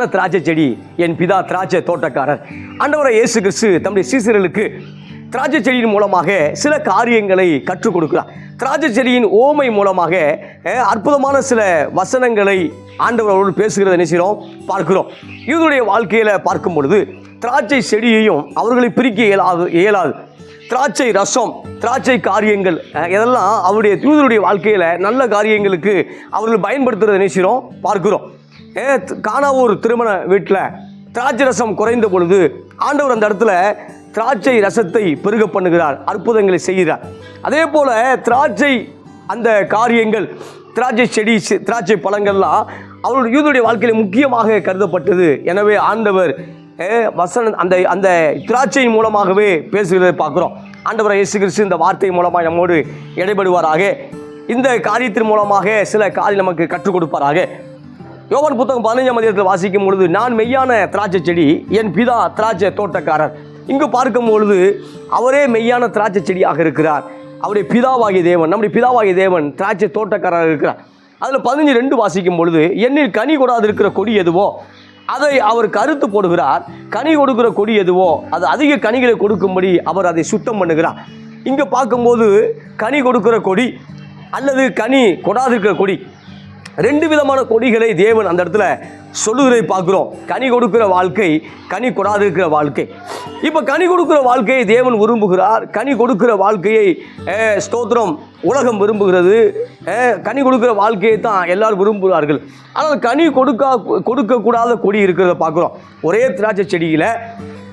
நான் திராட்சை செடி என் பிதா திராட்சை தோட்டக்காரர். ஆண்டவரை இயேசு கிறிஸ்து தம்முடைய சீசர்களுக்கு திராட்சை செடியின் மூலமாக சில காரியங்களை கற்றுக் கொடுக்கிறார். திராட்சை செடியின் ஓமை மூலமாக அற்புதமான சில வசனங்களை ஆண்டவரோடு பேசுகிறத நினைச்சிடும் பார்க்கிறோம். இவருடைய வாழ்க்கையில் பார்க்கும் பொழுது திராட்சை செடியையும் அவர்களை பிரிக்க இயலாது இயலாது. திராட்சை ரசம் திராட்சை காரியங்கள் இதெல்லாம் அவருடைய தூதருடைய வாழ்க்கையில் நல்ல காரியங்களுக்கு அவர்கள் பயன்படுத்துகிறத நினைச்சிடும் பார்க்கிறோம். காணாவூர் திருமண வீட்டில் திராட்சை ரசம் குறைந்த பொழுது ஆண்டவர் அந்த இடத்துல திராட்சை ரசத்தை பெருக பண்ணுகிறார் அற்புதங்களை செய்கிறார். அதே போல திராட்சை அந்த காரியங்கள் திராட்சை செடி செ- திராட்சை பழங்கள்லாம் அவருடைய யூதருடைய வாழ்க்கையில் முக்கியமாக கருதப்பட்டது. எனவே ஆண்டவர் வசன அந்த அந்த திராட்சையின் மூலமாகவே பேசுகிறதை பார்க்குறோம். ஆண்டவர் இயேசு கிறிஸ்து இந்த வார்த்தை மூலமாக நம்மோடு இடைபடுவாராக. இந்த காரியத்தின் மூலமாக சில காரியம் நமக்கு கற்றுக் கொடுப்பாராக. யோவான் புத்தகம் பதினஞ்சாம் அதிகாரத்தில் வாசிக்கும் பொழுது நான் மெய்யான திராட்சை செடி என் பிதா திராட்சை தோட்டக்காரர். இங்கு பார்க்கும் பொழுது அவரே மெய்யான திராட்சை செடியாக இருக்கிறார். அவருடைய பிதாவாகிய தேவன் நம்முடைய பிதாவாகிய தேவன் திராட்சை தோட்டக்காரராக இருக்கிறார். அதில் பதினஞ்சு ரெண்டு வாசிக்கும் பொழுது என்னில் கனி கொடாது இருக்கிற கொடி எதுவோ அதை அவர் கருத்து போடுகிறார். கனி கொடுக்கிற கொடி எதுவோ அது அதிக கனிகளை கொடுக்கும்படி அவர் அதை சுத்தம் பண்ணுகிறார். இங்கே பார்க்கும்போது கனி கொடுக்கிற கொடி அல்லது கனி கொடாதிருக்கிற கொடி ரெண்டு விதமான கொடிகளை தேவன் அந்த இடத்துல சொல்லுகிறதை பார்க்குறோம். கனி கொடுக்கிற வாழ்க்கை கனி கொடாது இருக்கிற வாழ்க்கை. இப்போ கனி கொடுக்கிற வாழ்க்கையை தேவன் விரும்புகிறார். கனி கொடுக்கிற வாழ்க்கையை ஸ்தோத்திரம் உலகம் விரும்புகிறது. கனி கொடுக்கிற வாழ்க்கையை தான் எல்லாரும் விரும்புகிறார்கள். ஆனால் கனி கொடுக்க கொடுக்கக்கூடாத கொடி இருக்கிறத பார்க்குறோம். ஒரே திராட்சை செடியில்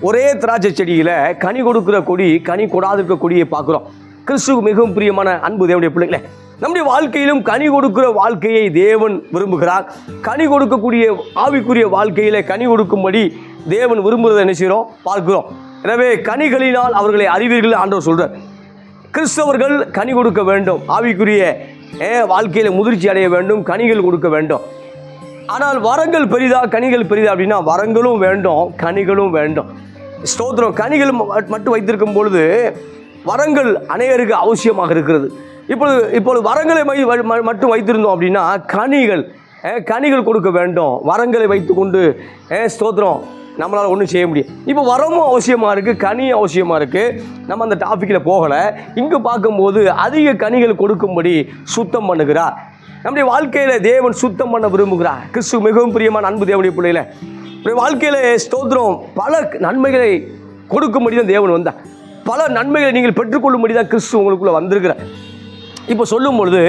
ஒரே திராட்சை செடியில் கனி கொடுக்கிற கொடி கனி கொடாது இருக்கிற கொடியை பார்க்குறோம். கிறிஸ்துக்கு மிகவும் பிரியமான அன்பு தேவனுடைய பிள்ளைங்களே நம்முடைய வாழ்க்கையிலும் கனி கொடுக்கிற வாழ்க்கையை தேவன் விரும்புகிறார். கனி கொடுக்கக்கூடிய ஆவிக்குரிய வாழ்க்கையில கனி கொடுக்கும்படி தேவன் விரும்புகிறதை என்ன செய்கிறோம்? பார்க்கிறோம். எனவே கனிகளினால் அவர்களை அறிவீர்கள் ஆண்டவர் சொல்கிறார் கிறிஸ்தவர்கள் கனி கொடுக்க வேண்டும். ஆவிக்குரிய ஏ, முதிர்ச்சி அடைய வேண்டும். கனிகள் கொடுக்க வேண்டும். ஆனால் வரங்கள் பெரிதா? கனிகள் பெரிதா அப்படின்னா வரங்களும் வேண்டும் கனிகளும் வேண்டும். ஸ்தோத்திரம். கனிகள் ம- மட்டும் வைத்திருக்கும் பொழுது வரங்கள் அநேகருக்கு அவசியமாக இருக்கிறது. இப்பொழுது இப்பொழுது வரங்களை மை- மட்டும் வைத்திருந்தோம் அப்படின்னா கனிகள் கனிகள் கொடுக்க வேண்டும். வரங்களை வைத்து கொண்டு ஸ்தோத்திரம். நம்மளால் ஒன்றும் செய்ய முடியும் இப்போ வரமும் அவசியமாக இருக்குது கனியும் அவசியமாக இருக்குது நம்ம அந்த டாப்பிக்கில் போகலை. இங்கே பார்க்கும்போது அதிக கனிகள் கொடுக்கும்படி சுத்தம் பண்ணுகிறார். நம்முடைய வாழ்க்கையில் தேவன் சுத்தம் பண்ண விரும்புகிறார். கிறிஸ்து மிகவும் பிரியமான அன்பு தேவனுடைய பிள்ளையில நம்முடைய வாழ்க்கையில் ஸ்தோத்திரம் பல நன்மைகளை கொடுக்கும்படி தான் தேவன் வந்தார். பல நன்மைகளை நீங்கள் பெற்றுக்கொள்ளும்படி தான் கிறிஸ்து உங்களுக்குள்ளே வந்திருக்கிறார். இப்போ சொல்லும் பொழுது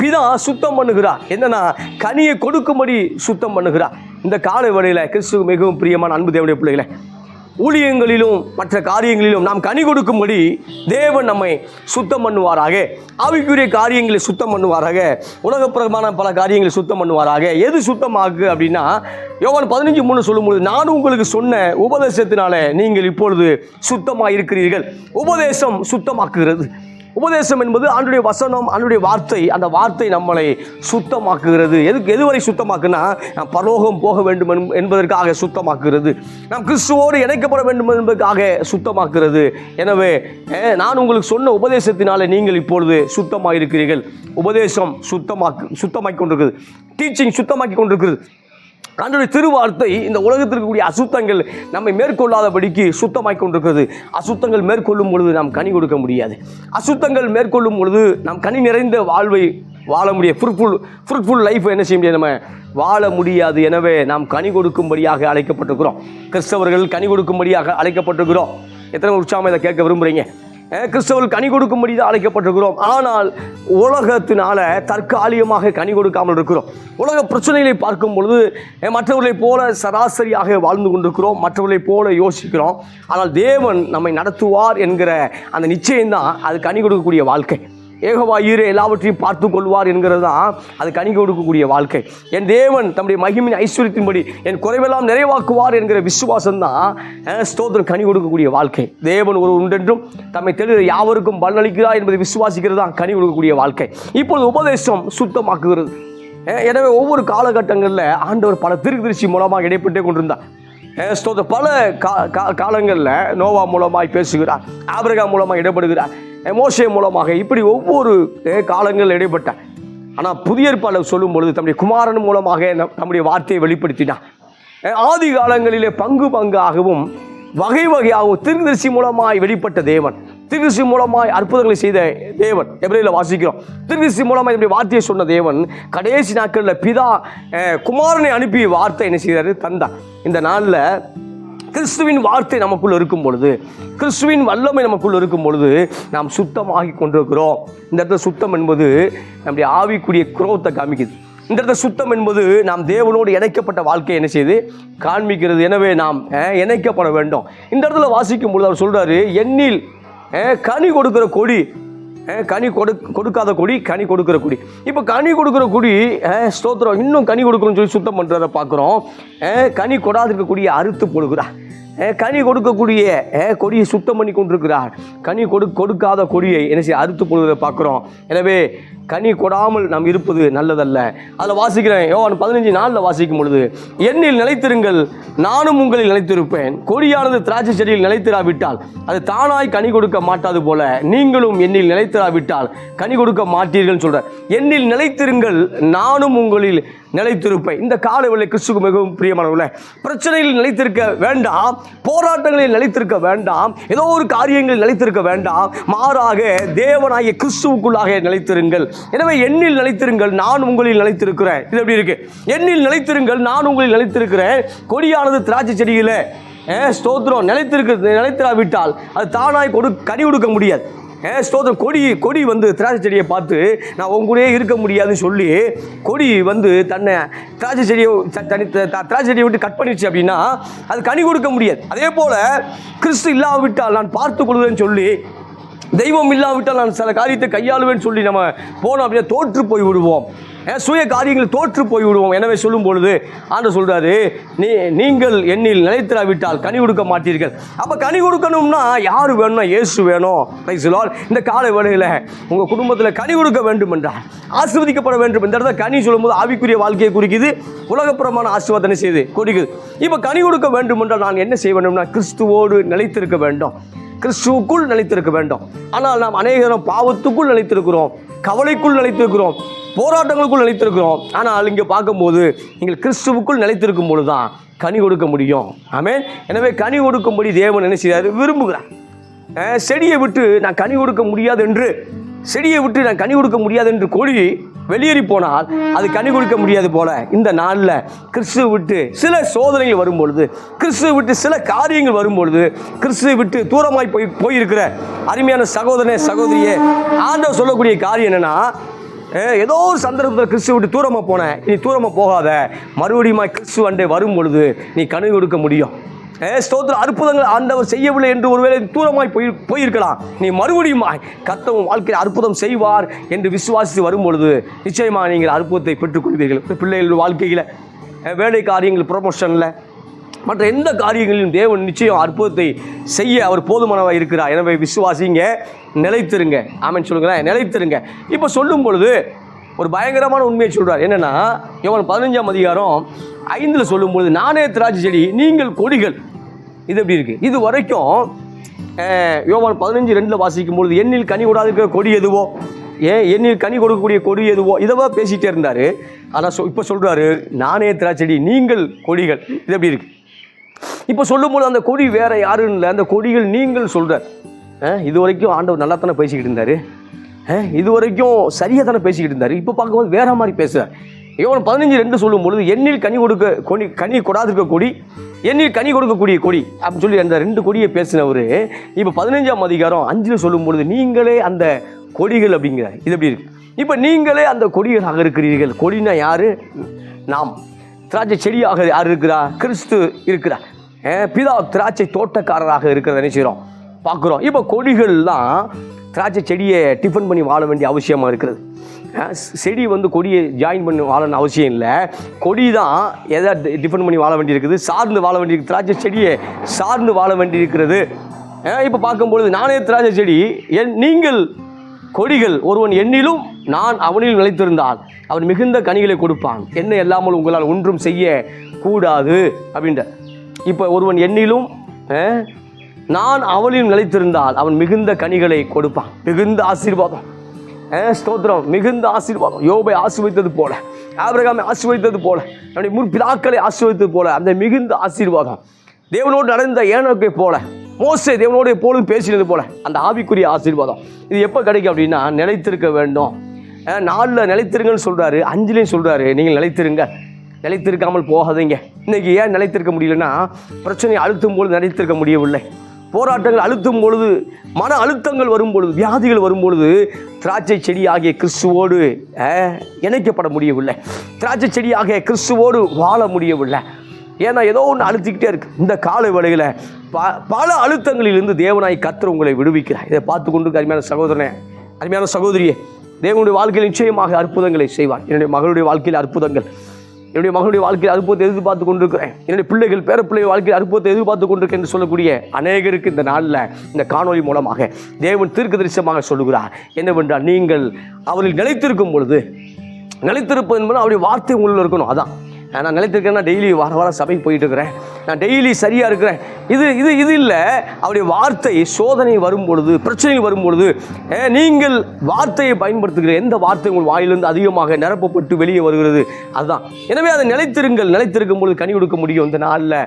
பிதா சுத்தம் பண்ணுகிறார். என்னன்னா கனியை கொடுக்கும்படி சுத்தம் பண்ணுகிறார். இந்த காலை வேளையில் கிறிஸ்து மிகவும் பிரியமான அன்பு தேவனுடைய பிள்ளைகளை ஊழியங்களிலும் மற்ற காரியங்களிலும் நாம் கனி கொடுக்கும்படி தேவன் நம்மை சுத்தம் பண்ணுவாராக. ஆவிக்குரிய காரியங்களை சுத்தம் பண்ணுவாராக. உலகப்பிரமான பல காரியங்களை சுத்தம் பண்ணுவாராக. எது சுத்தமாகு அப்படின்னா யோவான் பதினஞ்சு மூணு சொல்லும்போது நான் உங்களுக்கு சொன்ன உபதேசத்தினால நீங்கள் இப்பொழுது சுத்தமாக இருக்கிறீர்கள் உபதேசம் சுத்தமாக்குகிறது. உபதேசம் என்பது ஆண்டுடைய வசனம் ஆண்டுடைய வார்த்தை. அந்த வார்த்தை நம்மளை சுத்தமாக்குகிறது. எதுக்கு எதுவரை சுத்தமாக்குனா நாம் பரலோகம் போக வேண்டும் என்பதற்காக சுத்தமாக்குகிறது. நாம் கிறிஸ்துவோடு இணைக்கப்பட வேண்டும் என்பதற்காக சுத்தமாக்குறது எனவே நான் உங்களுக்கு சொன்ன உபதேசத்தினாலே நீங்கள் இப்பொழுது சுத்தமாக இருக்கிறீர்கள் உபதேசம் சுத்தமாக்கு சுத்தமாக்கி கொண்டிருக்கிறது டீச்சிங் சுத்தமாக்கி கொண்டிருக்கிறது. ஆண்டுடைய திருவார்த்தை இந்த உலகத்தில் இருக்கக்கூடிய அசுத்தங்கள் நம்மை மேற்கொள்ளாதபடிக்கு சுத்தமாய் கொண்டிருக்கிறது அசுத்தங்கள் மேற்கொள்ளும் பொழுது நாம் கனி கொடுக்க முடியாது. அசுத்தங்கள் மேற்கொள்ளும் பொழுது நாம் கனி நிறைந்த வாழ்வை வாழ முடியாது ஃப்ரூட்ஃபுல் ஃப்ரூட்ஃபுல் லைஃப் என்ன செய்ய முடியாது நம்ம? வாழ முடியாது. எனவே நாம் கனி கொடுக்கும்படியாக அழைக்கப்பட்டிருக்கிறோம். கிறிஸ்தவர்கள் கனி கொடுக்கும்படியாக அழைக்கப்பட்டிருக்கிறோம். எத்தனை உற்சாகம் இதை கேட்க விரும்புகிறீங்க கிறிஸ்தவர்கள் கனி கொடுக்கும்படி தான் அழைக்கப்பட்டிருக்கிறோம். ஆனால் உலகத்தினால தற்காலிகமாக கனி கொடுக்காமல் இருக்கிறோம். உலக பிரச்சனைகளை பார்க்கும் பொழுது மற்றவர்களைப் போல சராசரியாக வாழ்ந்து கொண்டிருக்கிறோம் மற்றவர்களைப் போல யோசிக்கிறோம். ஆனால் தேவன் நம்மை நடத்துவார் என்கிற அந்த நிச்சயம்தான் அது கனி கொடுக்கக்கூடிய வாழ்க்கை. ஏகவா ஈரே எல்லாவற்றையும் பார்த்து கொள்வார் என்கிறது தான் அது கனி கொடுக்கக்கூடிய வாழ்க்கை. என் தேவன் தம்முடைய மகிமின் ஐஸ்வர்யத்தின்படி என் குறைவெல்லாம் நிறைவாக்குவார் என்கிற விசுவாசம் தான் ஸ்தோத்திரம் கனி கொடுக்கக்கூடிய வாழ்க்கை. தேவன் ஒரு உண்டென்றும் தம்மை தெளிவு யாவருக்கும் பலனளிக்கிறார் என்பதை விசுவாசிக்கிறது தான் கனி கொடுக்கக்கூடிய வாழ்க்கை. இப்பொழுது உபதேசம் சுத்தமாக்குகிறது. எனவே ஒவ்வொரு காலகட்டங்களில் ஆண்டவர் பல திருதிருச்சி மூலமாக இடைப்பட்டே கொண்டிருந்தார். ஸ்தோத்திரம் பல கா கா- காலங்களில் நோவா மூலமாய் பேசுகிறார் ஆபிரகாம் மூலமாக இடப்படுகிறார். மோசை மூலமாக இப்படி ஒவ்வொரு காலங்கள் காலங்களில் ஆனால் புதிய ஏற்பாளர் சொல்லும் பொழுது தம்முடைய குமாரன் மூலமாக நம்முடைய வார்த்தையை வெளிப்படுத்தினார். ஆதி காலங்களிலே பங்கு பங்காகவும் வகை வகையாகவும் திருதரிசி மூலமாய் வெளிப்பட்ட தேவன். திருதரிசி மூலமாய் அற்புதங்களை செய்த தேவன். எப்படியில் வாசிக்கிறோம். திருதரிசி மூலமாக இப்படி வார்த்தையை சொன்ன தேவன் கடைசி நாட்களில் பிதா குமாரனை அனுப்பி வார்த்தை என்ன செய்தார்? தந்தார். இந்த நாளில் கிறிஸ்துவின் வார்த்தை நமக்குள் இருக்கும் பொழுது கிறிஸ்துவின் வல்லமை நமக்குள் இருக்கும் பொழுது நாம் சுத்தமாகி கொண்டிருக்கிறோம். இந்த இடத்துல சுத்தம் என்பது நம்முடைய ஆவிக்குரிய குரோத்தை காமிக்குது. இந்த இடத்துல சுத்தம் என்பது நாம் தேவனோடு இணைக்கப்பட்ட வாழ்க்கையை என்ன செய்யுது? காண்பிக்கிறது. எனவே நாம் இணைக்கப்பட வேண்டும். இந்த இடத்துல வாசிக்கும் பொழுது அவர் சொல்றாரு எண்ணில் கனி கொடுக்கிற கொடி கனி கொடு கொடுக்காத கொடி கனி கொடுக்கிற கொடி. இப்போ கனி கொடுக்குற கொடி ஸ்தோத்திரம் இன்னும் கனி கொடுக்கணும்னு சொல்லி சுத்தம் பண்ணுறத பார்க்குறோம். கனி கொடாதிருக்க கொடியை அறுத்து போடுகிறா. கனி கொடுக்கக்கூடிய கொடியை சுத்தம் பண்ணி கொண்டிருக்கிறார். கனி கொடு கொடுக்காத கொடியை என்ன செய்ய அறுத்து போடுவதை பார்க்குறோம். எனவே கனி கொடாமல் நாம் இருப்பது நல்லதல்ல. அதில் வாசிக்கிறேன் யோவான் பதினஞ்சு நாளில் வாசிக்கும் பொழுது எண்ணில் நிலைத்திருங்கள் நானும் உங்களில் நிலைத்திருப்பேன். கொடியானது திராட்சை செடியில் நிலைத்திராவிட்டால் அது தானாய் கனி கொடுக்க மாட்டாது போல நீங்களும் எண்ணில் நிலைத்திராவிட்டால் கனி கொடுக்க மாட்டீர்கள் சொல்கிறேன் எண்ணில் நிலைத்திருங்கள் நானும் உங்களில் நிலைத்திருப்பேன். இந்த காலவெளி கிறிஸ்துக்கு மிகவும் பிரியமானவர்களே பிரச்சனையில் நிலைத்திருக்க வேண்டாம் போராட்டங்களில் நிலைத்திருக்க வேண்டாம் ஏதோ ஒரு காரியங்களில் நிலைத்திருக்க வேண்டாம் மாறாக தேவனாகிய கிறிஸ்துவுக்குள்ளாக நிலைத்திருங்கள். எனவே எண்ணில் நிலைத்திருங்கள் நான் உங்களில் நிலைத்திருக்கிறேன். இது எப்படி இருக்கு? எண்ணில் நிலைத்திருங்கள் நான் உங்களில் நிலைத்திருக்கிறேன். கொடியானது திராட்சை செடியில் ஸ்தோத்திரம். நிலைத்திருக்கு நிலைத்திராவிட்டால் அது தானாய் கொடு கனி கொடுக்க முடியாது. ஸ்தோத்திரம். கொடி கொடி வந்து திராட்சை செடியை பார்த்து நான் உங்க கூடயே இருக்க முடியாதுன்னு சொல்லி கொடி வந்து தன்னை திராட்சை செடியை த- தனி த- த- திராட்சை செடியை விட்டு கட் பண்ணிடுச்சு அப்படின்னா அது கனி கொடுக்க முடியாது. அதே போல் கிறிஸ்து இல்லாவிட்டால் நான் பார்த்து கொள்வேன்னு சொல்லி தெய்வம் இல்லாவிட்டால் நான் சில காரியத்தை கையாளுவேன்னு சொல்லி நம்ம போனோம் அப்படின்னா தோற்று போய் விடுவோம். சுய காரியங்கள் தோற்று போய் விடுவோம் எனவே சொல்லும் பொழுது ஆண்டு சொல்றாரு நீ நீங்கள் எண்ணில் நிலைத்திராவிட்டால் கனி கொடுக்க மாட்டீர்கள். அப்போ கனி கொடுக்கணும்னா யார் வேணும்னா இயேசு வேணும். Praise இந்த கால வேளையில் உங்கள் குடும்பத்தில் கனி கொடுக்க வேண்டும் என்றால் ஆசிர்வதிக்கப்பட வேண்டும். இந்த இடத்துல கனி சொல்லும்போது ஆவிக்குரிய வாழ்க்கையை குறிக்குது உலகப்புறமான ஆசீர்வாதனை செய்து குறிக்குது இப்போ கனி கொடுக்க வேண்டும் என்றால் நான் என்ன செய்ய வேண்டும்னா கிறிஸ்துவோடு நிலைத்திருக்க வேண்டும். கிறிஸ்துவுக்குள் நிலைத்திருக்க வேண்டும். ஆனால் நாம் அநேகரும் பாவத்துக்குள் நிலைத்திருக்கிறோம். கவலைக்குள் நிலைத்திருக்கிறோம் போராட்டங்களுக்குள் நிலைத்திருக்கிறோம். ஆனால் இங்கே பார்க்கும்போது நீங்கள் கிறிஸ்துவுக்குள் நிலைத்திருக்கும் பொழுது தான் கனி கொடுக்க முடியும். ஆமேன். எனவே கனி கொடுக்கும்படி தேவன் என்ன செய்கிறார் விரும்புகிறார். செடியை விட்டு நான் கனி கொடுக்க முடியாது என்று செடியை விட்டு நான் கனி கொடுக்க முடியாது என்று கொடி வெளியேறி போனால் அது கனி கொடுக்க முடியாது போல. இந்த நாளில் கிறிஸ்துவ விட்டு சில சோதனைகள் வரும்பொழுது கிறிஸ்துவை விட்டு சில காரியங்கள் வரும்பொழுது கிறிஸ்துவை விட்டு தூரமாய் போய் போயிருக்கிற அருமையான சகோதரனே சகோதரியே ஆண்டவர் சொல்லக்கூடிய காரியம் என்னென்னா ஏதோ ஒரு சந்தர்ப்பத்தில் கிறிஸ்து விட்டு தூரமாக போனேன் நீ தூரமாக போகாத மறுபடியும் கிறிஸ்து அண்டை வரும் பொழுது நீ கனவு கொடுக்க முடியும். ஏ ஸ்தோத்திர அற்புதங்கள் ஆண்டவர் செய்யவில்லை என்று ஒருவேளை தூரமாய் போய் போயிருக்கலாம். நீ மறுபடியும் கத்தவும் வாழ்க்கையில் அற்புதம் செய்வார் என்று விசுவாசித்து வரும்பொழுது நிச்சயமாக நீங்கள் அற்புதத்தை பெற்றுக்கொள்வீர்கள். பிள்ளைகள் வாழ்க்கையில் வேலை காரியங்கள் ப்ரொமோஷனில் மற்ற எந்த காரியங்களிலும் தேவன் நிச்சயம் அற்புதத்தை செய்ய அவர் போதுமானவாக இருக்கிறார். எனவே விசுவாசிங்க நிலைத்திருங்க. ஆமன் சொல்லுங்களேன் நிலைத்திருங்க. இப்போ சொல்லும் பொழுது ஒரு பயங்கரமான உண்மையை சொல்கிறார் என்னென்னா இவன் பதினஞ்சாம் அதிகாரம் ஐந்தில் சொல்லும்பொழுது நானே திராட்சை செடி நீங்கள் கொடிகள். இது எப்படி இருக்குது இது வரைக்கும் யோவான் பதினஞ்சு ரெண்டில் வாசிக்கும் பொழுது எண்ணில் கனி கொடாது கொடி எதுவோ? ஏன் எண்ணில் கனி கொடுக்கக்கூடிய கொடி எதுவோ? இதவா பேசிகிட்டே இருந்தார். ஆனால் சொ இப்போ சொல்கிறாரு நானே திராச்செடி நீங்கள் கொடிகள். இது எப்படி இருக்கு? இப்போ சொல்லும்போது அந்த கொடி வேற யாரும் இல்லை. அந்த கொடிகள் நீங்கள் சொல்கிறார் இது வரைக்கும் ஆண்டவர் நல்லா தானே பேசிக்கிட்டு இருந்தார். இது வரைக்கும் சரியாக தானே பேசிக்கிட்டு இருந்தார். இப்போ பார்க்கும்போது வேற மாதிரி பேசுகிறார் இவன் பதினஞ்சு ரெண்டு சொல்லும் பொழுது எண்ணில் கனி கொடுக்க கொடி கனி கொடாதிருக்க கொடி எண்ணில் கனி கொடுக்கக்கூடிய கொடி அப்படின்னு சொல்லி அந்த ரெண்டு கொடியை பேசினவர் இப்போ பதினஞ்சாம் அதிகாரம் அஞ்சில் சொல்லும் பொழுது நீங்களே அந்த கொடிகள் அப்படிங்கிறார். இது எப்படி இருக்கு? இப்போ நீங்களே அந்த கொடிகளாக இருக்கிறீர்கள். கொடினா யாரு? நாம். திராட்சை செடியாக யார் இருக்கிறா? கிறிஸ்து இருக்கிறா பிதா திராட்சை தோட்டக்காரராக இருக்கிறத நினைச்சிடும் பார்க்குறோம். இப்போ கொடிகள் தான் திராட்சை செடியை டிஃபன் பண்ணி வாழ வேண்டிய அவசியமாக இருக்கிறது செடி வந்து கொடியை ஜாயின் பண்ணி வாழணும் அவசியம் இல்லை. கொடி தான் எதை டிஃபன் பண்ணி வாழ வேண்டியிருக்குது? சார்ந்து வாழ வேண்டியிருக்கு திராட்சை செடியை சார்ந்து வாழ வேண்டியிருக்கிறது. இப்போ பார்க்கும்பொழுது நானே திராட்சை செடி என் நீங்கள் கொடிகள் ஒருவன் எண்ணிலும் நான் அவனில் நிலைத்திருந்தால் அவன் மிகுந்த கனிகளை கொடுப்பான். என்ன இல்லாமல் உங்களால் ஒன்றும் செய்ய கூடாது அப்படின்ற இப்போ ஒருவன் எண்ணிலும் நான் அவளையும் நிலைத்திருந்தால் அவன் மிகுந்த கனிகளை கொடுப்பான். மிகுந்த ஆசீர்வாதம். ஸ்தோத்திரம். மிகுந்த ஆசீர்வாதம். யோபை ஆசீர்வதித்தது போல. ஆபிரகாமை ஆசீர்வதித்தது போல. நம்முடைய முற்பிதாக்களை ஆசீர்வதித்தது போல. அந்த மிகுந்த ஆசீர்வாதம். தேவனோடு நடந்த ஏனோக்கை போல. மோசை தேவனோடு எப்பொழுதும் பேசினது போல. அந்த ஆவிக்குரிய ஆசீர்வாதம். இது எப்போ கிடைக்கும் அப்படின்னா நிலைத்திருக்க வேண்டும். நாளில் நாலில் நிலைத்திருங்கன்னு சொல்கிறாரு அஞ்சுலையும் சொல்கிறாரு நீங்கள் நிலைத்திருங்க. நிலைத்திருக்காமல் போகாதீங்க. இன்னைக்கு ஏன் நிலைத்திருக்க முடியலன்னா பிரச்சனையை அழுத்தும் போது நிலைத்திருக்க முடியவில்லை. போராட்டங்கள் அழுத்தும் பொழுது மன அழுத்தங்கள் வரும் பொழுது வியாதிகள் வரும் பொழுது திராட்சை செடி ஆகிய கிறிஸ்துவோடு இணைக்கப்பட முடியவில்லை. திராட்சை செடி ஆகிய கிறிஸ்துவோடு வாழ முடியவில்லை. ஏன்னா ஏதோ ஒன்று அழுத்திக்கிட்டே இருக்கு. இந்த கால வேளையில் ப பல அழுத்தங்களிலிருந்து தேவனாய் கர்த்தர் உங்களை விடுவிக்கிறார். இதை பார்த்து கொண்டு அருமையான சகோதரனே அருமையான சகோதரியே தேவனுடைய வாழ்க்கையில் நிச்சயமாக அற்புதங்களை செய்வார். என்னுடைய மகளுடைய வாழ்க்கையில் அற்புதங்கள். என்னுடைய மகளுடைய வாழ்க்கையில் அற்புதத்தை எதிர்பார்த்து கொண்டிருக்கிறேன். என்னுடைய பிள்ளைகள் பேர பிள்ளை வாழ்க்கையில் அற்புதத்தை எதிர்பார்த்து கொண்டிருக்கேன் என்று சொல்லக்கூடிய அநேகருக்கு இந்த நாளில் இந்த காணொலி மூலமாக தேவன் தீர்க்க தரிசனமாக சொல்லுகிறார். என்னவென்றால் நீங்கள் அவரில் நிலைத்திருக்கும் பொழுது நிலைத்திருப்பது என்பது அவருடைய வார்த்தை உங்களில் இருக்கணும். அதான். நான் நிலைத்திருக்கேன் நான் டெய்லி வார வாரம் சபைக்கு போயிட்டு இருக்கிறேன் நான் டெய்லி சரியாக இருக்கிறேன். இது இது இது இல்லை. அவருடைய வார்த்தை சோதனை வரும் பொழுது பிரச்சனைகள் வரும் பொழுது நீங்கள் வார்த்தையை பயன்படுத்துகிற எந்த வார்த்தை உங்கள் வாயிலிருந்து அதிகமாக நிரப்பப்பட்டு வெளியே வருகிறது? அதுதான். எனவே அதை நிலைத்திருங்கள் நிலைத்திருக்கும் பொழுது கனி கொடுக்க முடியும். இந்த நாளில்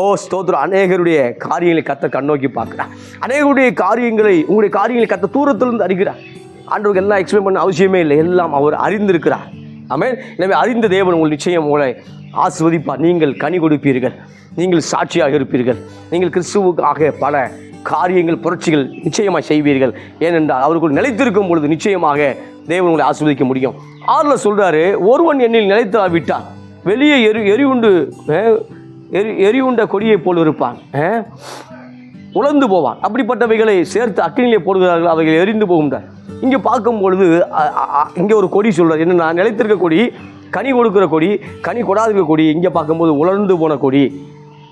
ஓ ஸ்தோத்திரம். அநேகருடைய காரியங்களை கத்த கண்ணோக்கி பார்க்குறார். அநேகருடைய காரியங்களை உங்களுடைய காரியங்களை கத்த தூரத்திலிருந்து அறிகிறார். ஆண்டவருக்கு எல்லாம் எக்ஸ்பிளைன் பண்ண அவசியமே இல்லை. எல்லாம் அவர் அறிந்திருக்கிறார். ஆமென். எனவே அறிந்த தேவன் உங்கள் நிச்சயம் உங்களை ஆஸ்வதிப்பார் நீங்கள் கனி கொடுப்பீர்கள். நீங்கள் சாட்சியாக இருப்பீர்கள். நீங்கள் கிறிஸ்துவுக்காக பல காரியங்கள் புரட்சிகள் நிச்சயமாக செய்வீர்கள். ஏனென்றால் அவருக்குள் நிலைத்திருக்கும் பொழுது நிச்சயமாக தேவன் உங்களை ஆஸ்வதிக்க முடியும். ஆறில் சொல்கிறாரு ஒருவன் என்னில் நிலைத்தாவிட்டால் வெளியே எரி எரிவுண்டு எரி எரிவுண்ட கொடியைப் போல் இருப்பான். அஹ், உலர்ந்து போவான். அப்படிப்பட்டவைகளை சேர்த்து அக்னியிலே போடுகிறார்கள் அவைகள் எரிந்து போகின்றார் இங்கே பார்க்கும் பொழுது இங்கே ஒரு கொடி சொல்றார். நான் நிலைத்திருக்க கொடி கனி கொடுக்குற கொடி கனி கொடாதிருக்க கொடி இங்கே பார்க்கும்போது உலர்ந்து போன கொடி.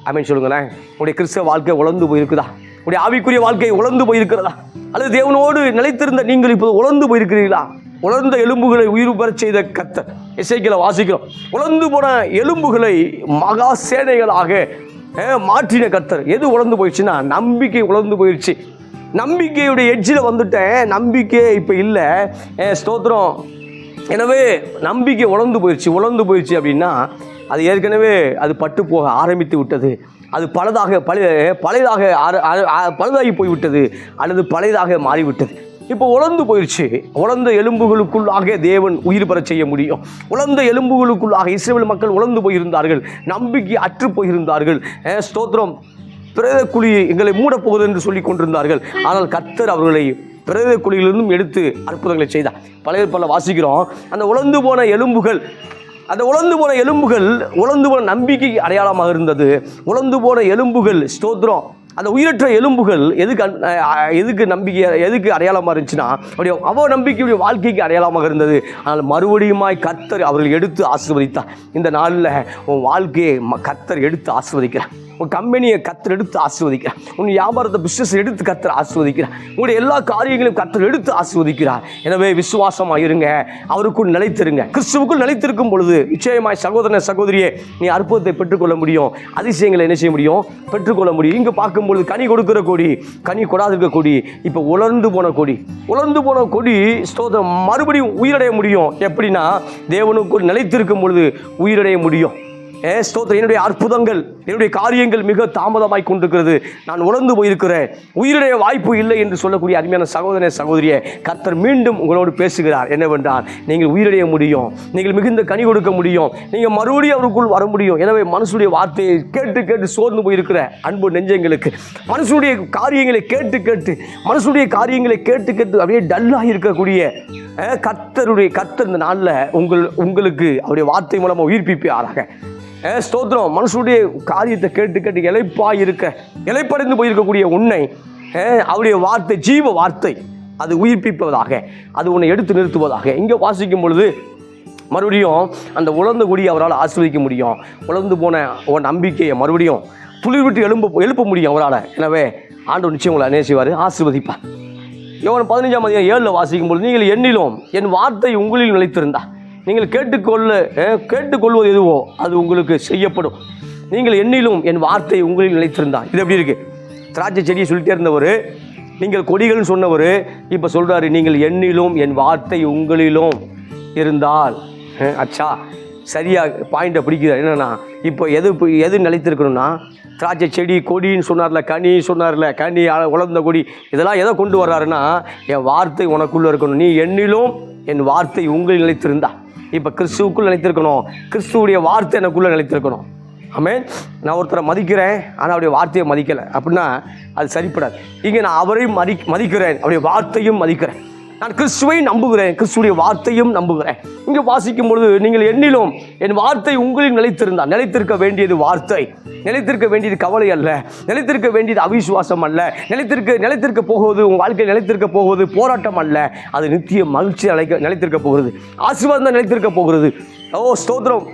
அப்படின்னு சொல்லுங்களேன். உங்களுடைய கிறிஸ்தவ வாழ்க்கை உலர்ந்து போயிருக்குதா? உடைய ஆவிக்குரிய வாழ்க்கை உலர்ந்து போயிருக்கிறதா? அல்லது தேவனோடு நிலைத்திருந்த நீங்கள் இப்போது உலர்ந்து போயிருக்கிறீர்களா? உலர்ந்த எலும்புகளை உயிர் பெறச் செய்த கத்தர் இசைக்கில வாசிக்கிறோம். உலர்ந்து போன எலும்புகளை மகா சேனைகளாக மாற்றின கர்த்தர். எது உலர்ந்து போயிடுச்சுன்னா நம்பிக்கை உலர்ந்து போயிடுச்சு. நம்பிக்கையுடைய எட்ஜில் வந்துட்டேன். நம்பிக்கை இப்போ இல்லை. ஸ்தோத்திரம். எனவே நம்பிக்கை உலர்ந்து போயிடுச்சு. உலர்ந்து போயிடுச்சு அப்படின்னா அது ஏற்கனவே அது பட்டு போக ஆரம்பித்து விட்டது. அது பலதாக பழைய பழையதாக பழுதாகி போய்விட்டது. அல்லது பழையதாக மாறிவிட்டது. இப்போ உலர்ந்து போயிடுச்சு உழந்த எலும்புகளுக்குள்ளாக தேவன் உயிர் பெறச் செய்ய முடியும். உழந்த எலும்புகளுக்குள்ளாக இஸ்ரேல் மக்கள் உழந்து போயிருந்தார்கள். நம்பிக்கை அற்று போயிருந்தார்கள். ஸ்தோத்திரம். பிரேத குழி எங்களை மூடப்போகுது என்று சொல்லி கொண்டிருந்தார்கள். ஆனால் கத்தர் அவர்களை பிரேத குழியிலிருந்தும் எடுத்து அற்புதங்களை செய்தார். பழைய பல வாசிக்கிறோம். அந்த உழந்து போன எலும்புகள் அந்த உழந்து போன எலும்புகள் உழந்து போன நம்பிக்கை அடையாளமாக இருந்தது. உழந்து போன எலும்புகள் ஸ்தோத்திரம். அந்த உயிரற்ற எலும்புகள் எதுக்கு எதுக்கு நம்பிக்கை எதுக்கு அடையாளமாக இருந்துச்சுன்னா அவருடைய அவ நம்பிக்கையுடைய வாழ்க்கைக்கு அடையாளமாக இருந்தது. ஆனால் மறுபடியுமாய் கத்தர் அவர்கள் எடுத்து ஆசீர்வதித்தார். இந்த நாளில் உன் வாழ்க்கையை ம- எடுத்து ஆசீர்வதிக்கிறார். உன் கம்பெனியை கத்தர் எடுத்து ஆசிர்வதிக்கிறார். உன் வியாபாரத்தை பிஸ்னஸ் எடுத்து கத்தர் ஆசிர்வதிக்கிறார். உங்களுடைய எல்லா காரியங்களையும் கத்தர் எடுத்து ஆசிர்வதிக்கிறார். எனவே விசுவாசமாக இருங்க. அவருக்குள் நிலைத்திருங்க. கிறிஸ்துவுக்குள் நிலைத்திருக்கும் பொழுது நிச்சயமாய் சகோதரன சகோதரியே நீ அற்புதத்தை பெற்றுக்கொள்ள முடியும். அதிசயங்களை என்ன செய்ய முடியும்? பெற்றுக்கொள்ள முடியும். இங்கே பார்க்கும்பொழுது கனி கொடுக்கிற கொடி கனி கொடாதிருக்க கொடி இப்போ உலர்ந்து போன கொடி. உலர்ந்து போன கொடி ஸ்தோதம் மறுபடியும் உயிரடைய முடியும். எப்படின்னா தேவனுக்குள் நிலைத்திருக்கும் பொழுது உயிரடைய முடியும். ஏ ஸ்தோத்திரம். என்னுடைய அற்புதங்கள் என்னுடைய காரியங்கள் மிக தாமதமாய் கொண்டிருக்கிறது. நான் உணர்ந்து போயிருக்கிறேன். உயிருடைய வாய்ப்பு இல்லை என்று சொல்லக்கூடிய அருமையான சகோதர சகோதரியை கர்த்தர் மீண்டும் உங்களோடு பேசுகிறார். என்னவென்றால் நீங்கள் உயிரடைய முடியும். நீங்கள் மிகுந்த கனி கொடுக்க முடியும். நீங்கள் மறுபடியும் அவருக்குள் வர முடியும். எனவே மனுஷனுடைய வார்த்தையை கேட்டு கேட்டு சோர்ந்து போயிருக்கிற அன்பு நெஞ்சங்களுக்கு. மனுஷனுடைய காரியங்களை கேட்டு கேட்டு மனுஷனுடைய காரியங்களை கேட்டு கேட்டு அப்படியே டல்லாக இருக்கக்கூடிய கர்த்தருடைய கர்த்தர் இந்த நாளில் உங்கள் உங்களுக்கு அவருடைய வார்த்தை மூலமாக உயிர்ப்பிப்பாராக. ஏ ஸ்தோத்திரம். மனுஷனுடைய காரியத்தை கேட்டு கேட்டு இலைப்பாய் இருக்க இலைப்படைந்து போயிருக்கக்கூடிய உன்னை ஏ, அவருடைய வார்த்தை ஜீவ வார்த்தை அது உயிர்ப்பிப்பதாக அது உன்னை எடுத்து நிறுத்துவதாக. இங்கே வாசிக்கும் பொழுது மறுபடியும் அந்த உலர்ந்து குடியை அவரால் ஆசிர்வதிக்க முடியும். உலர்ந்து போன உன் நம்பிக்கையை மறுபடியும் துளிர் விட்டு எழும்ப எழுப்ப முடியும் அவரால். எனவே ஆண்டு நிச்சயம் உங்களை நேசிவார் ஆசிர்வதிப்பார். இவன் பதினஞ்சாம் அதிகாரம் ஏழில் வாசிக்கும் பொழுது நீங்கள் எண்ணிலும் என் வார்த்தை உங்களில் நிலைத்திருந்தா. நீங்கள் கேட்டுக்கொள்ள கேட்டுக்கொள்வது எதுவோ அது உங்களுக்கு செய்யப்படும். நீங்கள் எண்ணிலும் என் வார்த்தை உங்களில் நிலைத்திருந்தா இது எப்படி இருக்குது திராட்சை செடியை சொல்லிட்டே இருந்தவர் நீங்கள் கொடிகள்னு சொன்னவர் இப்போ சொல்கிறாரு நீங்கள் எண்ணிலும் என் வார்த்தை உங்களிலும் இருந்தால். அச்சா சரியாக பாயிண்ட்டை பிடிக்கிறார். என்னென்னா இப்போ எது இப்போ எது நிலைத்திருக்கணும்னா திராட்சை செடி கொடின்னு சொன்னார்ல கனி சொன்னார்ல கனி அ- உலர்ந்த கொடி இதெல்லாம் எதை கொண்டு வர்றாருன்னா என் வார்த்தை உனக்குள்ளே இருக்கணும். நீ என்னிலும் என் வார்த்தை உங்களில் நிலைத்திருந்தா இப்போ கிறிஸ்துவுக்குள் நிலைத்திருக்கணும். கிறிஸ்துவுடைய வார்த்தை எனக்குள்ளே நிலைத்திருக்கணும். ஆமே நான் ஒருத்தரை மதிக்கிறேன் ஆனால் அவருடைய வார்த்தையை மதிக்கலை. அப்படின்னா அது சரிப்படாது. இங்கே நான் அவரையும் மதி மதிக்கிறேன். அவருடைய வார்த்தையும் மதிக்கிறேன். நான் கிறிஸ்துவை நம்புகிறேன் கிறிஸ்துடைய வார்த்தையும் நம்புகிறேன். இங்கே வாசிக்கும் பொழுது நீங்கள் என்னிலும் என் வார்த்தை உங்களில் நிலைத்திருந்தால் நிலைத்திருக்க வேண்டியது வார்த்தை. நிலைத்திருக்க வேண்டியது கவலை அல்ல. நிலைத்திருக்க வேண்டியது அவிசுவாசம் அல்ல. நிலைத்திருக்க நிலைத்திருக்க போவது உங்கள் வாழ்க்கையில் நிலைத்திருக்க போவது போராட்டம் அல்ல. அது நித்திய மகிழ்ச்சி நிலைக்க நிலைத்திருக்க போகிறது. ஆசீர்வாதம் தான் நிலைத்திருக்க போகிறது. ஓ ஸ்தோத்திரம்.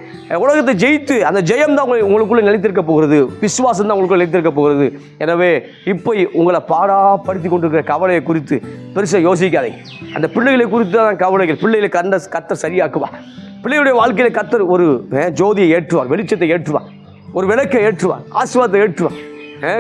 உலகத்தை ஜெயித்து அந்த ஜெயம் தான் உங்களை உங்களுக்குள்ளே நிலைத்திருக்க போகிறது. விசுவாசம் தான் உங்களுக்குள்ள நிலைத்திருக்க போகிறது. எனவே இப்போ உங்களை பாடாப்படுத்தி கொண்டிருக்கிற கவலையை குறித்து பெருசாக யோசிக்காதே அந்த பிள்ளைகளை குறித்து தான் கவலைகள். பிள்ளைகளை கந்த கத்தர் சரியாக்குவா பிள்ளையுடைய வாழ்க்கையில கத்தர் ஒரு ஜோதியை ஏற்றுவார். வெளிச்சத்தை ஏற்றுவார். ஒரு விளக்கை ஏற்றுவார். ஆசீர்வாதத்தை ஏற்றுவார்.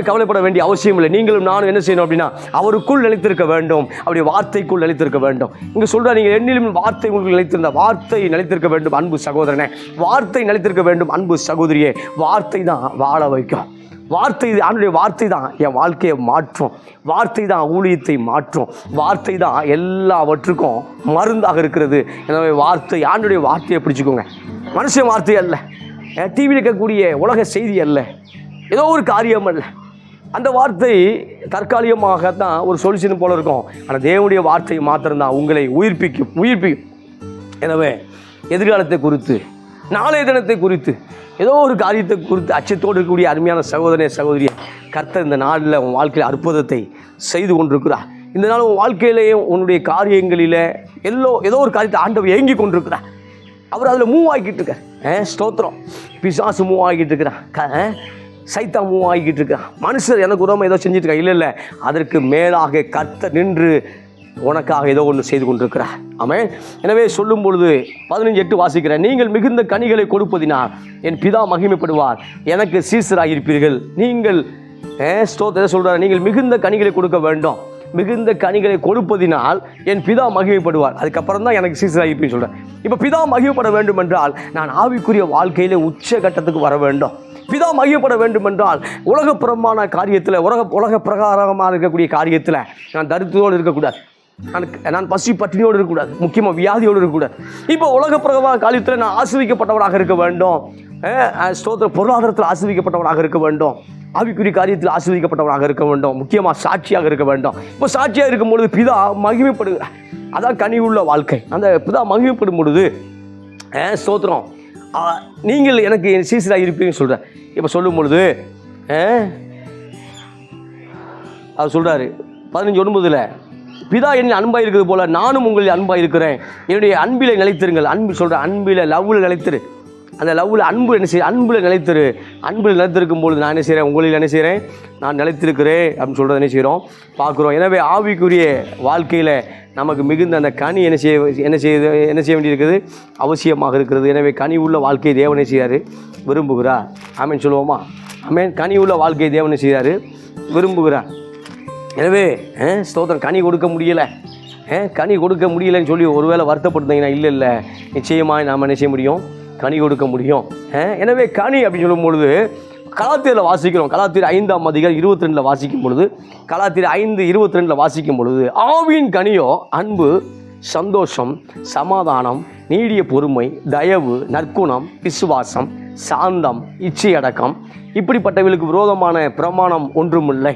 கவலைப்பட வேண்டிய அவசியம் இல்லை. நீங்களும் நானும் என்ன செய்யணும் அப்படின்னா அவருக்குள் நிலைத்திருக்க வேண்டும். அவருடைய வார்த்தைக்குள் நிலைத்திருக்க வேண்டும். இங்கே சொல்கிறா நீங்கள் எண்ணிலும் வார்த்தை உங்களுக்கு நிலைத்திருந்த வார்த்தை நிலைத்திருக்க வேண்டும் அன்பு சகோதரனே. வார்த்தை நிலைத்திருக்க வேண்டும் அன்பு சகோதரியே. வார்த்தை தான் வாழ வைக்கும். வார்த்தை ஆண்டுடைய வார்த்தை தான் என் வாழ்க்கையை மாற்றும். வார்த்தை தான் ஊழியத்தை மாற்றும். வார்த்தை தான் எல்லாவற்றுக்கும் மருந்தாக இருக்கிறது. எனவே வார்த்தை ஆண்டுடைய வார்த்தையை பிடிச்சிக்கோங்க. மனுஷன் வார்த்தை அல்ல. டிவியில் இருக்கக்கூடிய உலக செய்தி அல்ல. ஏதோ ஒரு காரியம் அல்ல. அந்த வார்த்தை தற்காலிகமாக தான் ஒரு சொல்யூஷன் போல இருக்கும். ஆனால் தேவனுடைய வார்த்தை மாத்திரம்தான் உங்களை உயிர்ப்பிக்கும் உயிர்ப்பிக்கும். எனவே எதிர்காலத்தை குறித்து நாளைய தினத்தை குறித்து ஏதோ ஒரு காரியத்தை குறித்து அச்சத்தோடு இருக்கக்கூடிய அருமையான சகோதரனே சகோதரியை கர்த்தர் இந்த நாளில் உன் வாழ்க்கையில் அற்புதத்தை செய்து கொண்டிருக்கிறார். இந்த நாள் உன் வாழ்க்கையிலேயும் உன்னுடைய காரியங்களில் எல்லோ ஏதோ ஒரு காரியத்தை ஆண்டவர் ஏங்கி கொண்டிருக்கிறார். அவர் அதில் மூவ் ஆகிக்கிட்டு இருக்கார். ஸ்தோத்திரம். பிசாசு மூவ் ஆகிட்டு இருக்கிறான் சைத்தா மூவ் ஆகிக்கிட்டு இருக்கான் மனுஷர் எனக்கு உரமாக ஏதோ செஞ்சுட்டு இல்லை இல்லை. அதற்கு மேலாக கத்த நின்று உனக்காக ஏதோ ஒன்று செய்து கொண்டிருக்கிறார். ஆமென். எனவே சொல்லும் பொழுது பதினஞ்சு எட்டு வாசிக்கிறேன். நீங்கள் மிகுந்த கனிகளை கொடுப்பதினால் என் பிதா மகிமைப்படுவார். எனக்கு சீசராக இருப்பீர்கள் நீங்கள் ஏ ஸ்தோத்திர சொல்கிறார் நீங்கள் மிகுந்த கனிகளை கொடுக்க வேண்டும். மிகுந்த கனிகளை கொடுப்பதினால் என் பிதா மகிமைப்படுவார். அதுக்கப்புறம் தான் எனக்கு சீசராக இருப்பீன்னு சொல்கிறேன் இப்போ பிதா மகிமைப்பட வேண்டும் என்றால் நான் ஆவிக்குரிய வாழ்க்கையிலே உச்ச கட்டத்துக்கு வர வேண்டும். பிதா மையப்பட வேண்டும் என்றால் உலகப்புறமான காரியத்தில் உலக உலக பிரகாரமாக இருக்கக்கூடிய காரியத்தில் நான் தரித்திரோடு இருக்கக்கூடாது. நான் நான் பசி பட்டினியோடு இருக்கக்கூடாது. முக்கியமாக வியாதியோடு இருக்கக்கூடாது. இப்போ உலக பிரகமான காரியத்தில் நான் ஆசிரியப்பட்டவராக இருக்க வேண்டும். ஸ்தோத்திர பொருளாதாரத்தில் ஆசிரியப்பட்டவராக இருக்க வேண்டும். ஆவிக்குரிய காரியத்தில் ஆசிரிக்கப்பட்டவனாக இருக்க வேண்டும். முக்கியமாக சாட்சியாக இருக்க வேண்டும். இப்போ சாட்சியாக இருக்கும் பொழுது பிதா மகிமைப்படுகிறார். அதான் கனி உள்ள வாழ்க்கை. அந்த பிதா மகிமைப்படும் பொழுது ஸ்தோத்திரம். நீங்கள் எனக்கு சீசராக இருப்பீங்கன்னு சொல்கிறேன் இப்போ சொல்லும் பொழுது அவர் சொல்கிறாரு பதினஞ்சு ஒன்பதில் பிதா என்னில் அன்பாக இருக்கிறது போல நானும் உங்களில் அன்பாக இருக்கிறேன். என்னுடைய அன்பில் நிலைத்திருங்கள். அன்பு சொல்கிறேன் அன்பில் லவ்வில் நிலைத்திரு. அந்த லவ்வில் அன்பு என்ன செய்ய அன்பில் நிலைத்திரு. அன்பில் நிலைத்திருக்கும் பொழுது நான் என்ன செய்கிறேன் உங்களில் என்ன செய்கிறேன் நான் நிலைத்திருக்கிறேன் அப்படின்னு சொல்கிறத என்ன செய்கிறோம் பார்க்குறோம். எனவே ஆவிக்குரிய வாழ்க்கையில் நமக்கு மிகுந்த அந்த கனி என்ன செய்ய என்ன செய்யுது என்ன செய்ய வேண்டியிருக்குது? அவசியமாக இருக்கிறது. எனவே கனி உள்ள வாழ்க்கையை தேவனை செய்யார் விரும்புகிறார். ஆமேன் சொல்லுவோமா? ஆமேன் கனி உள்ள வாழ்க்கையை தேவனை செய்யார் விரும்புகிறார். எனவே ஸ்தோத்திரம். கனி கொடுக்க முடியலை. கனி கொடுக்க முடியலைன்னு சொல்லி ஒருவேளை வருத்தப்படுத்தீங்கன்னா இல்லை இல்லை. நிச்சயமாக நாம் என்ன செய்ய முடியும்? கனி கொடுக்க முடியும். எனவே கனி அப்படின்னு சொல்லும் பொழுது கலாத்தியில் வாசிக்கிறோம். கலாத்திர ஐந்தாம் அதிகாரம் இருபத்தி ரெண்டில் வாசிக்கும் பொழுது கலாத்திர ஐந்து இருபத்தி ரெண்டில் வாசிக்கும் பொழுது ஆவியின் கனியோ அன்பு சந்தோஷம் சமாதானம் நீடிய பொறுமை தயவு நற்குணம் விசுவாசம் சாந்தம் இச்சையடக்கம் இப்படிப்பட்டவர்களுக்கு விரோதமான பிரமாணம் ஒன்றுமில்லை.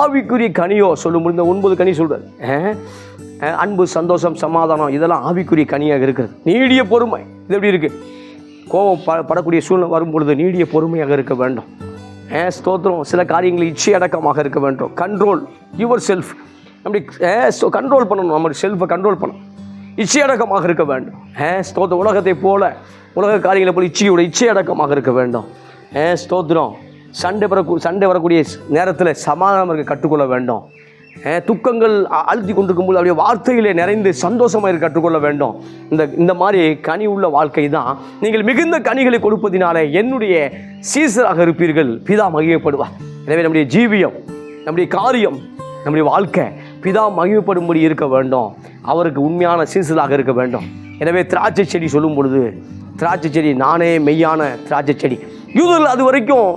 ஆவிக்குரிய கனியோ சொல்லும் இந்த ஒன்பது கனி சொல்கிறார் அன்பு சந்தோஷம் சமாதானம் இதெல்லாம் ஆவிக்குரிய கனியாக இருக்கிறது. நீடிய பொறுமை. இது எப்படி இருக்குது கோபம் ப படக்கூடிய சூழ்நிலை வரும் பொழுது நீடிய பொறுமையாக இருக்க வேண்டும். ஏன் ஸ்தோத்திரம். சில காரியங்களில் இச்சையடக்கமாக இருக்க வேண்டும். கண்ட்ரோல் யுவர் செல்ஃப் அப்படி கண்ட்ரோல் பண்ணணும். நம்ம செல்ஃபை கண்ட்ரோல் பண்ணணும். இச்சையடக்கமாக இருக்க வேண்டும். ஏன் ஸ்தோத்திர உலகத்தை போல உலக காரியங்களை போல இச்சையோட இச்சை அடக்கமாக இருக்க வேண்டும். ஏன் ஸ்தோத்திரம். சண்டை வரக்கூடிய சண்டை வரக்கூடிய நேரத்தில் சமாதானம் இருக்க கற்றுக்கொள்ள வேண்டும். துக்கங்கள் அழுத்தி கொண்டிருக்கும்போது அவருடைய வார்த்தையிலே நிறைந்து சந்தோஷமாக இருக்க கற்றுக்கொள்ள வேண்டும். இந்த இந்த மாதிரி கனி உள்ள வாழ்க்கை தான். நீங்கள் மிகுந்த கனிகளை கொடுப்பதினாலே என்னுடைய சீசராக இருப்பீர்கள். பிதா மகிழப்படுவார் எனவே நம்முடைய ஜீவியம் நம்முடைய காரியம் நம்முடைய வாழ்க்கை பிதா மகிழப்படும்படி இருக்க வேண்டும். அவருக்கு உண்மையான சீசராக இருக்க வேண்டும். எனவே திராட்சை செடி சொல்லும் பொழுது திராட்சை செடி நானே மெய்யான திராட்சை செடி. யூதர்கள் அது வரைக்கும்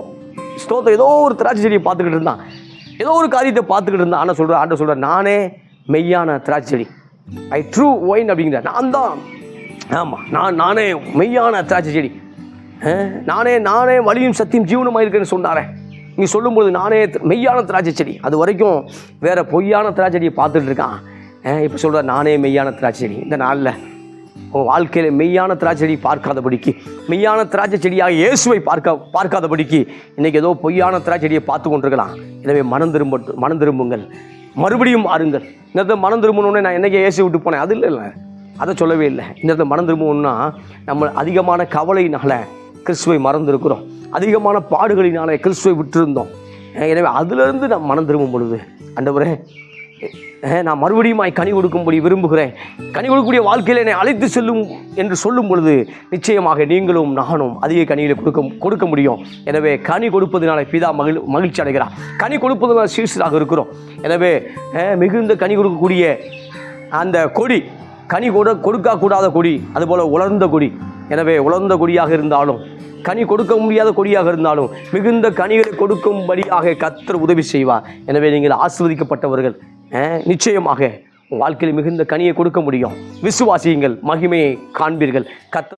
ஸ்தோத்திரம் ஏதோ ஒரு திராட்சை செடியை பார்த்துக்கிட்டு இருந்தான். ஏதோ ஒரு காரியத்தை பார்த்துக்கிட்டு இருந்தா ஆனால் சொல்கிறேன் ஆண்ட சொல்கிறேன் நானே மெய்யான திராட்சை செடி ஐ ட்ரூ ஒயின் அப்படிங்கிற நான் தான். ஆமாம் நான் நானே மெய்யான திராட்சை செடி நானே நானே வழியும் சத்தியம் ஜீவனமாக இருக்கேன்னு சொன்னாரேன் நீ சொல்லும்போது நானே மெய்யான திராட்சை செடி அது வரைக்கும் வேறு பொய்யான திராட்சை செடியை பார்த்துட்டு இருக்கான். இப்போ சொல்கிற நானே மெய்யான திராட்சை செடி இந்த நாளில் உன் வாழ்க்கையில் மெய்யான திராட்சை செடி பார்க்காதபடிக்கு மெய்யான திராட்சை செடியாக இயேசுவை பார்க்க பார்க்காதபடிக்கு இன்றைக்கி ஏதோ பொய்யான திராட்சை செடியை பார்த்து கொண்டிருக்கலாம். எனவே மனம் திரும்ப மனம் திரும்புங்கள். மறுபடியும் ஆறுங்கள் இந்த மனம் திரும்பணுன்னே நான் என்னைக்கு இயேசு விட்டு போனேன். அது இல்லை இல்லை அதை சொல்லவே இல்லை. இந்த மனம் திரும்பணும்னா நம்ம அதிகமான கவலையினால் கிறிஸ்துவை மறந்துருக்கிறோம். அதிகமான பாடுகளினாலே கிறிஸ்துவை விட்டுருந்தோம். எனவே அதுலேருந்து நான் மனம் திரும்பும் பொழுது அண்டவரே நான் மறுபடியுமாய் கனி கொடுக்கும்படி விரும்புகிறேன். கனி கொடுக்கக்கூடிய வாழ்க்கையில் என்னை அழைத்து செல்லும் என்று சொல்லும் பொழுது நிச்சயமாக நீங்களும் நானும் அதிக கனிகளை கொடுக்க கொடுக்க முடியும். எனவே கனி கொடுப்பதனால பிதா மகிழ் மகிழ்ச்சி அடைகிறார். கனி கொடுப்பதனால சீசராக இருக்கிறோம். எனவே மிகுந்த கனி கொடுக்கக்கூடிய அந்த கொடி கனி கூட கொடுக்கக்கூடாத கொடி அதுபோல் உலர்ந்த கொடி. எனவே உலர்ந்த கொடியாக இருந்தாலும் கனி கொடுக்க முடியாத கொடியாக இருந்தாலும் மிகுந்த கனிகளை கொடுக்கும்படியாக கத்தர் உதவி செய்வார். எனவே நீங்கள் ஆஸ்வதிக்கப்பட்டவர்கள் நிச்சயமாக வாழ்க்கையில் மிகுந்த கனியை கொடுக்க முடியும். விசுவாசியுங்கள் மகிமையை காண்பீர்கள். கத்த